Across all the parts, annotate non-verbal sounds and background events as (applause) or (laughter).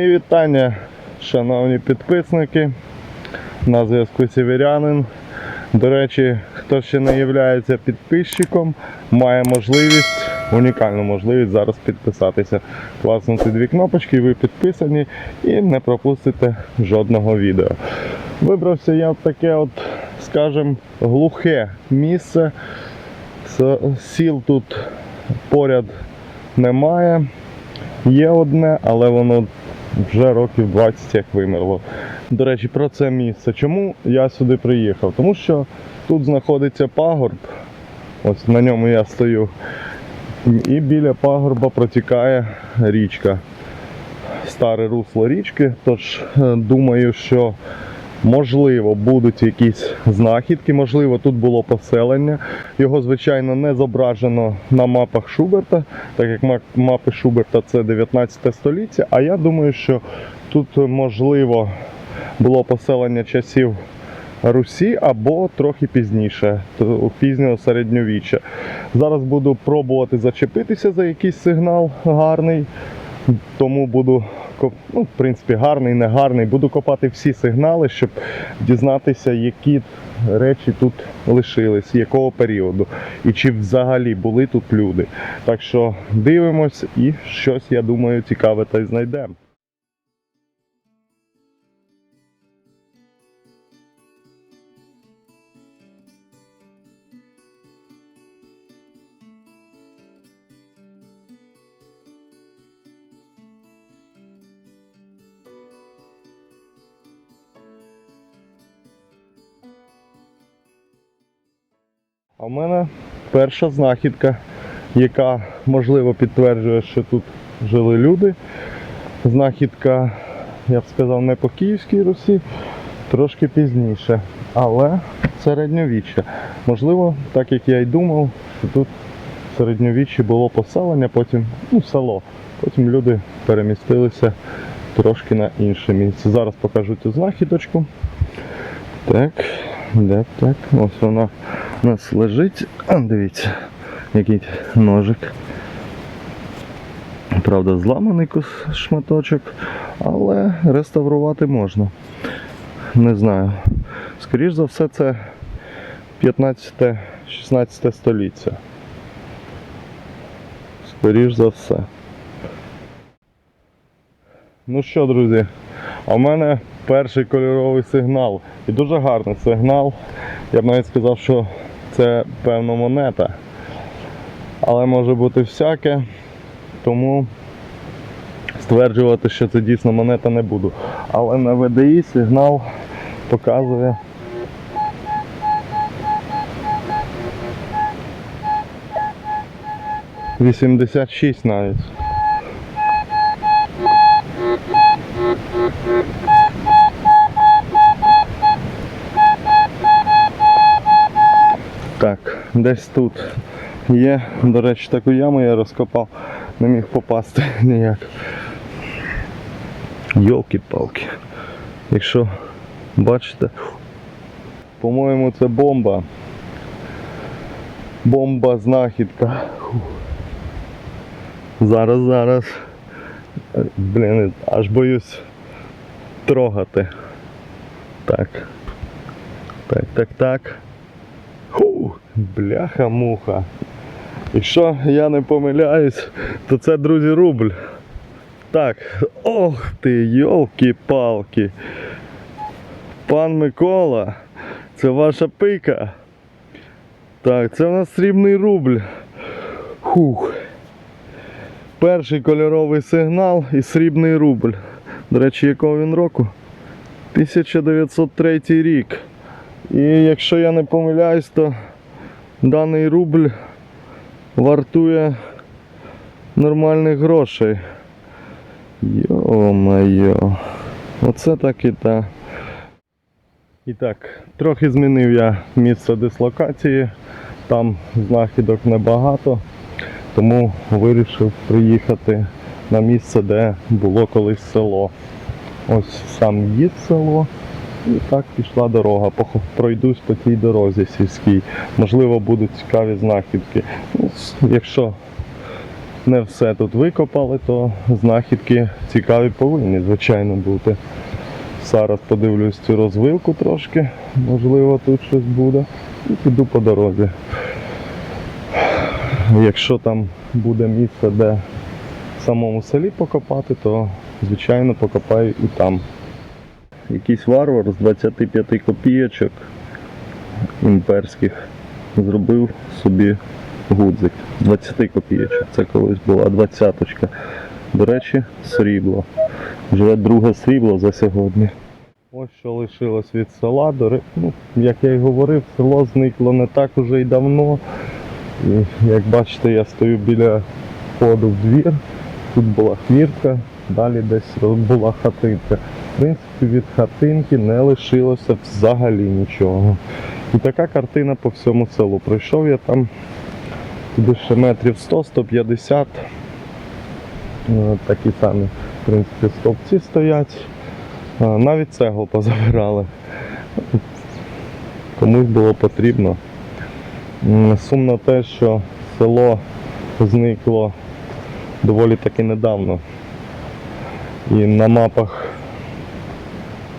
Мої вітання, шановні підписники. На зв'язку Сіверянин. До речі, хто ще не є підписчиком, має можливість, унікальну можливість зараз підписатися. Класнути дві кнопочки, ви підписані і не пропустите жодного відео. Вибрався я в таке, от, скажімо, глухе місце. Сіл тут поряд немає. Є одне, але воно вже років 20 як вимерло. До речі, про це місце. Чому я сюди приїхав? Тому що тут знаходиться пагорб. Ось на ньому я стою. І біля пагорба протікає річка. Старе русло річки. Тож е, думаю, що можливо будуть якісь знахідки, можливо, тут було поселення. Його, звичайно, не зображено на мапах Шуберта, так як ма- мапи Шуберта це 19 століття. А я думаю, що тут е, можливо було поселення часів Русі або трохи пізніше, пізнього середньовіччя. Зараз буду пробувати зачепитися за якийсь сигнал гарний, тому буду ну, в принципі, гарний, не гарний. Буду копати всі сигнали, щоб дізнатися, які речі тут лишились, якого періоду, і чи взагалі були тут люди. Так що дивимось і щось, я думаю, цікаве та й знайдемо. А в мене перша знахідка, яка можливо підтверджує, що тут жили люди. Знахідка, я б сказав, не по Київській Русі, трошки пізніше, але середньовіччя. Можливо, так як я й думав, що тут в середньовіччі було поселення, потім ну, село. Потім люди перемістилися трошки на інше місце. Зараз покажу цю знахідочку. Так, де так, ось вона у нас лежить. Дивіться, який ножик. Правда, зламаний шматочок, але реставрувати можна. Не знаю. Скоріш за все, це 15-16 століття. Скоріш за все. Ну що, друзі, а в мене перший кольоровий сигнал. І дуже гарний сигнал. Я б навіть сказав, що це певно монета. Але може бути всяке. Тому стверджувати, що це дійсно монета не буду. Але на VDI сигнал показує. Вісімдесят шість навіть. Так, десь тут є. До речі, таку яму я розкопав, не міг попасти (laughs) ніяк. Йолки-палки. Якщо бачите, по-моєму, це бомба. Бомба знахідка. Зараз, зараз. Блін, аж боюсь трогати. Так. Так, так, так. Бляха-муха. Якщо я не помиляюсь, то це, друзі, рубль. Так, ох ти, йолки-палки. Пан Микола, це ваша пика. Так, це в нас срібний рубль. Хух. Перший кольоровий сигнал і срібний рубль. До речі, якого він року? 1903 рік. І якщо я не помиляюсь, то даний рубль вартує нормальних грошей. Йо-моє. Оце так і та. І так, трохи змінив я місце дислокації. Там знахідок небагато, тому вирішив приїхати на місце, де було колись село. Ось сам їд село. І так пішла дорога. Пройдусь по цій дорозі сільській. Можливо, будуть цікаві знахідки. Ну, якщо не все тут викопали, то знахідки цікаві повинні, звичайно, бути. Зараз подивлюсь цю розвилку трошки, можливо тут щось буде. І піду по дорозі. Якщо там буде місце, де в самому селі покопати, то звичайно покопаю і там. Якийсь варвар з 25 копійочок імперських зробив собі гудзик. 20 копійочок. Це колись була двадцяточка. До речі, срібло. Вже друге срібло за сьогодні. Ось що лишилось від села. Ну, як я й говорив, село зникло не так уже й давно. І, як бачите, я стою біля входу в двір. Тут була хвіртка, далі десь була хатинка. В принципі, від хатинки не лишилося взагалі нічого. І така картина по всьому селу. Пройшов я там туди ще метрів 100-150. Е, Такі самі, в принципі, стовпці стоять. Навіть цеглу позабирали. Комусь було потрібно. Сумно те, що село зникло доволі таки недавно. І на мапах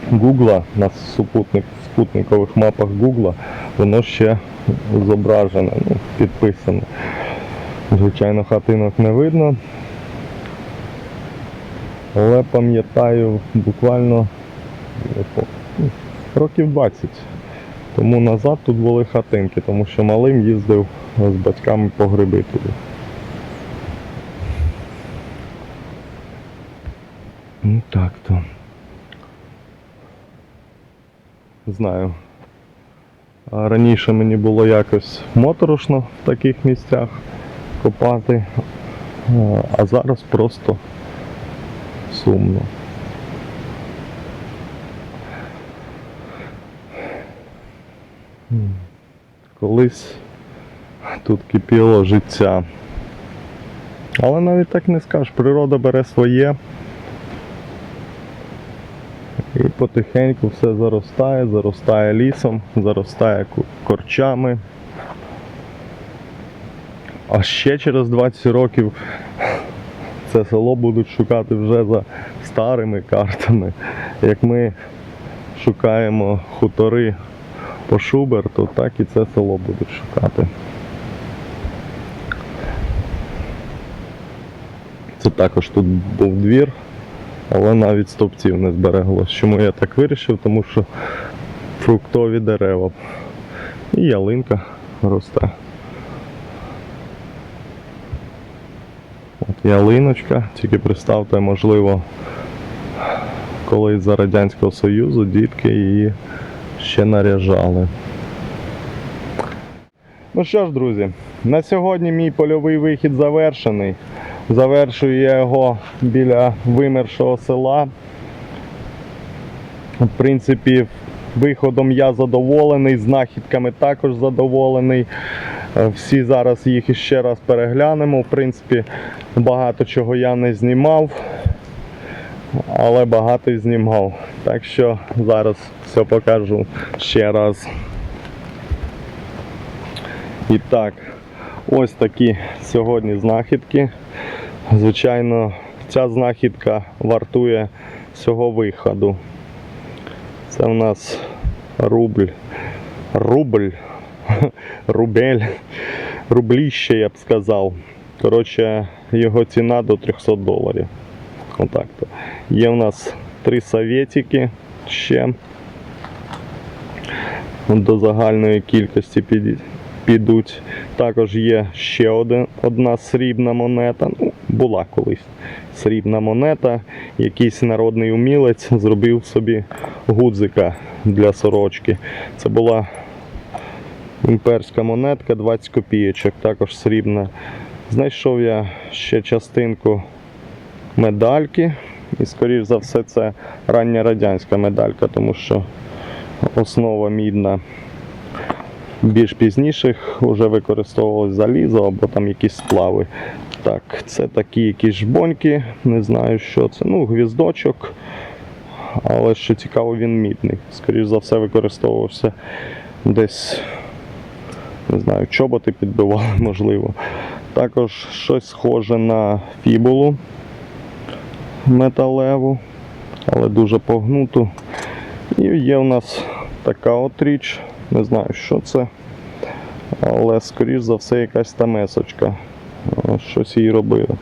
Гугла, на супутник, спутникових мапах Гугла, воно ще зображене, ну, підписане. Звичайно, хатинок не видно. Але пам'ятаю буквально по- ну, років 20 тому назад тут були хатинки, тому що малим їздив з батьками по гриби туди. Ну так то. Знаю. Раніше мені було якось моторошно в таких місцях копати, а зараз просто сумно. Колись тут кипіло життя. Але навіть так не скажеш, природа бере своє. І потихеньку все заростає, заростає лісом, заростає корчами. А ще через 20 років це село будуть шукати вже за старими картами. Як ми шукаємо хутори по Шуберту, так і це село будуть шукати. Це також тут був двір, але навіть стовпців не збереглось. Чому я так вирішив? Тому що фруктові дерева. І ялинка росте. От ялиночка, тільки представте, можливо, колись за Радянського Союзу дітки її ще наряжали. Ну що ж, друзі, на сьогодні мій польовий вихід завершений. Завершую я його біля вимершого села. В принципі, виходом я задоволений, знахідками також задоволений. Е, Всі зараз їх іще раз переглянемо. В принципі, багато чого я не знімав, але багато і знімав. Так що зараз все покажу ще раз. І так, ось такі сьогодні знахідки. Звичайно, ця знахідка вартує всього виходу. Це в нас рубль. Рубль. (laughs) Рубель. Рубліще, я б сказав. Коротше, його ціна до 300 доларів. Отак то. Є в нас три совєтики ще. До загальної кількості підуть. Також є ще один, одна срібна монета. Ну, була колись срібна монета. Якийсь народний умілець зробив собі гудзика для сорочки. Це була імперська монетка 20 копійочок, також срібна. Знайшов я ще частинку медальки. І, скоріш за все, це рання радянська медалька, тому що основа мідна. Більш пізніших вже використовувалось залізо або там якісь сплави. Так, це такі якісь жбоньки, не знаю що це. Ну, гвіздочок. Але що цікаво, він мідний. Скоріш за все, використовувався десь, не знаю, чоботи підбивали, (laughs) можливо. Також щось схоже на фібулу металеву, але дуже погнуту. І є у нас така от річ, не знаю, що це, але скоріш за все якась тамесочка. Е, Щось їй робили.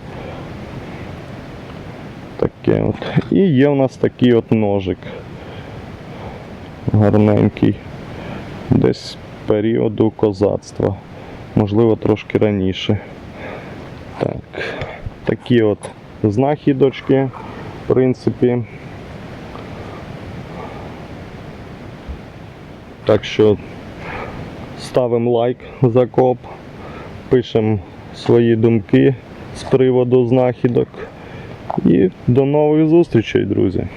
Таке от. І є у нас такий от ножик. Гарненький. Десь періоду козацтва. Можливо, трошки раніше. Так. Такі от знахідочки, в принципі. Так що ставимо лайк за коп, пишемо свої думки з приводу знахідок. І до нових зустрічей, друзі!